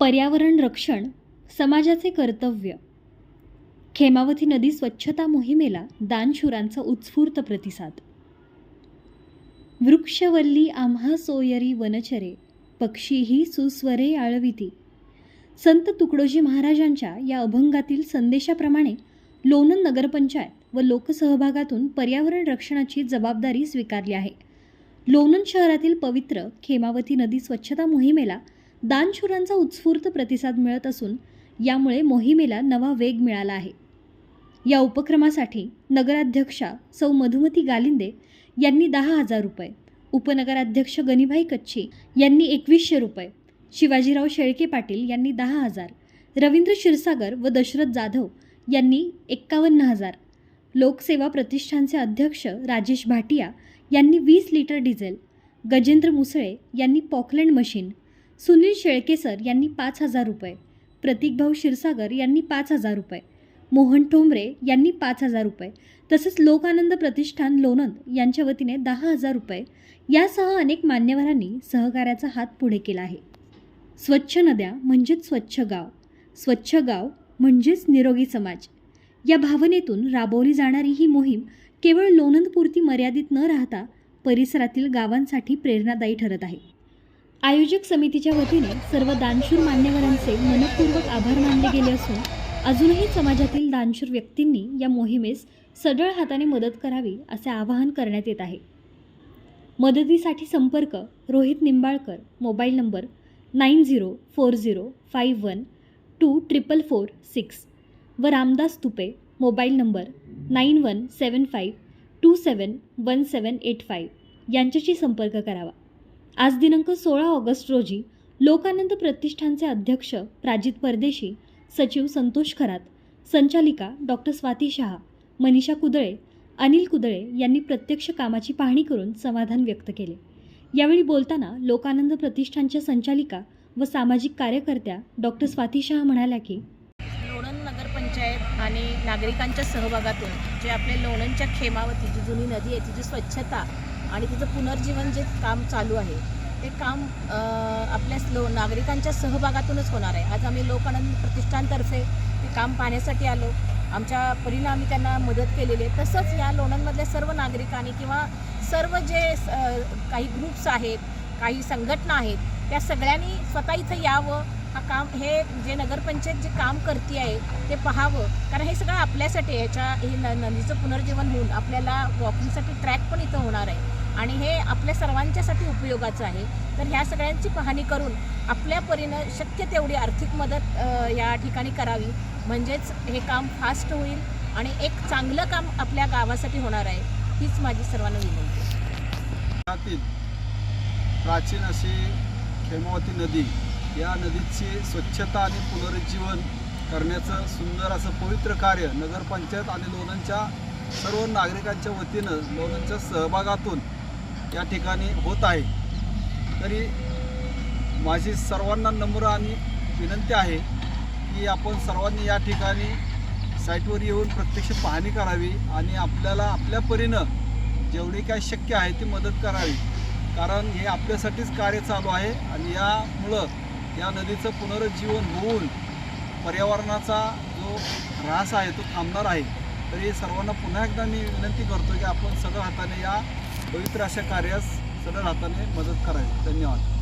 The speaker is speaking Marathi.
पर्यावरण रक्षण समाजाचे कर्तव्य. खेमावती नदी स्वच्छता मोहिमेला दानशूरांचा उत्स्फूर्त प्रतिसाद. वृक्षवल्ली आम्हा सोयरी वनचरे पक्षीही सुस्वरे आळविती. संत तुकडोजी महाराजांच्या या अभंगातील संदेशाप्रमाणे लोणंद नगरपंचायत व लोकसहभागातून पर्यावरण रक्षणाची जबाबदारी स्वीकारली आहे. लोणंद शहरातील पवित्र खेमावती नदी स्वच्छता मोहिमेला दानशूरांचा उत्स्फूर्त प्रतिसाद मिळत असून यामुळे मोहिमेला नवा वेग मिळाला आहे. या उपक्रमासाठी नगराध्यक्षा सौ मधुमती गालिंदे यांनी दहा हजार रुपये उपनगराध्यक्ष गणिभाई कच्छी यांनी एकवीसशे रुपये शिवाजीराव शेळके पाटील यांनी दहा हजार रवींद्र क्षीरसागर व दशरथ जाधव यांनी एक्कावन्न हजार लोकसेवा प्रतिष्ठानचे अध्यक्ष राजेश भाटिया यांनी वीस लिटर डिझेल गजेंद्र मुसळे यांनी पॉकलँड मशीन सुनील शेळकेसर यांनी पाच हजार रुपये प्रतीकभाऊ क्षीरसागर यांनी पाच हजार रुपये मोहन ठोंबरे यांनी पाच हजार रुपये तसेच लोकानंद प्रतिष्ठान लोणंद यांच्या वतीने दहा हजार रुपये यासह अनेक मान्यवरांनी सहकार्याचा हात पुढे केला आहे. स्वच्छ नद्या म्हणजेच स्वच्छ गाव स्वच्छ गाव म्हणजेच निरोगी समाज या भावनेतून राबवली जाणारी ही मोहीम केवळ लोणंदपुरती मर्यादित न राहता परिसरातील गावांसाठी प्रेरणादायी ठरत आहे. आयोजक समितीच्या वतीने सर्व दानशूर मान्यवरांचे मनपूर्वक आभार मानले गेले असून अजूनही समाजातील दानशूर व्यक्तींनी या मोहिमेस सढळ हाताने मदत करावी असे आवाहन करण्यात येत आहे. मदतीसाठी संपर्क Rohit Nimbalkar mobile number nine zero four zero five one two triple four six व Ramdas Tupe mobile number nine one seven five two seven one seven eight five यांच्याशी संपर्क करावा. आज दिनांक सोळा ऑगस्ट रोजी लोकानंद प्रतिष्ठानचे अध्यक्ष प्राजित परदेशी सचिव संतोष खरात संचालिका डॉक्टर स्वाती शहा मनीषा कुदळे अनिल कुदळे यांनी प्रत्यक्ष कामाची पाहणी करून समाधान व्यक्त केले. यावेळी बोलताना लोकानंद प्रतिष्ठानच्या संचालिका व सामाजिक कार्यकर्त्या डॉक्टर स्वाती शहा म्हणाल्या की लोणंद नगरपंचायत आणि नागरिकांच्या सहभागातून जे आपले लोणंदच्या खेमावती जी जुनी नदी आहे तिची स्वच्छता आणि तिचं पुनर्जीवन जे काम चालू आहे ते काम आपल्या लो नागरिकांच्या सहभागातूनच होणार आहे. आज आम्ही लोकानंद प्रतिष्ठानतर्फे ते काम पाहण्यासाठी आलो. आमच्या परीने आम्ही त्यांना मदत केलेली आहे. तसंच या लोणंदमधल्या सर्व नागरिकांनी किंवा सर्व जे काही ग्रुप्स आहेत काही संघटना आहेत त्या सगळ्यांनी स्वतः इथं यावं. हा काम हे जे नगरपंचायत जे काम करते आहे ते पाहावं. कारण हे सगळं आपल्यासाठी ह्याच्या याच्या हे न नदीचं पुनर्जीवन होऊन आपल्याला वॉकिंगसाठी ट्रॅक पण इथं होणार आहे. आणि हे आपल्या सर्वांच्यासाठी उपयोगाचं आहे. तर ह्या सगळ्यांची पाहणी करून आपल्या परीनं शक्य तेवढी आर्थिक मदत या ठिकाणी करावी. म्हणजेच हे काम फास्ट होईल आणि एक चांगलं काम आपल्या गावासाठी होणार आहे हीच माझी सर्वांना विनंती प्राचीन अशी खेमावती नदी या नदीची स्वच्छता आणि पुनरुज्जीवन करण्याचं सुंदर असं पवित्र कार्य नगरपंचायत आणि लोणंदच्या सर्व नागरिकांच्या वतीनं लोणंदच्या सहभागातून या ठिकाणी होत आहे. तरी माझी सर्वांना नम्र आणि विनंती आहे की आपण सर्वांनी या ठिकाणी साईटवर येऊन प्रत्यक्ष पाहणी करावी आणि आपल्याला आपल्या परीनं जेवढी काय शक्य आहे ती मदत करावी. कारण हे आपल्यासाठीच कार्य चालू आहे आणि यामुळं या नदीचं पुनरुज्जीवन होऊन पर्यावरणाचा जो ऱ्हास आहे तो थांबणार आहे. तरी सर्वांना पुन्हा एकदा मी विनंती करतो की आपण सगळं हाताने या पवित्र अशा कार्यास सगळं हाताने मदत करावी. धन्यवाद.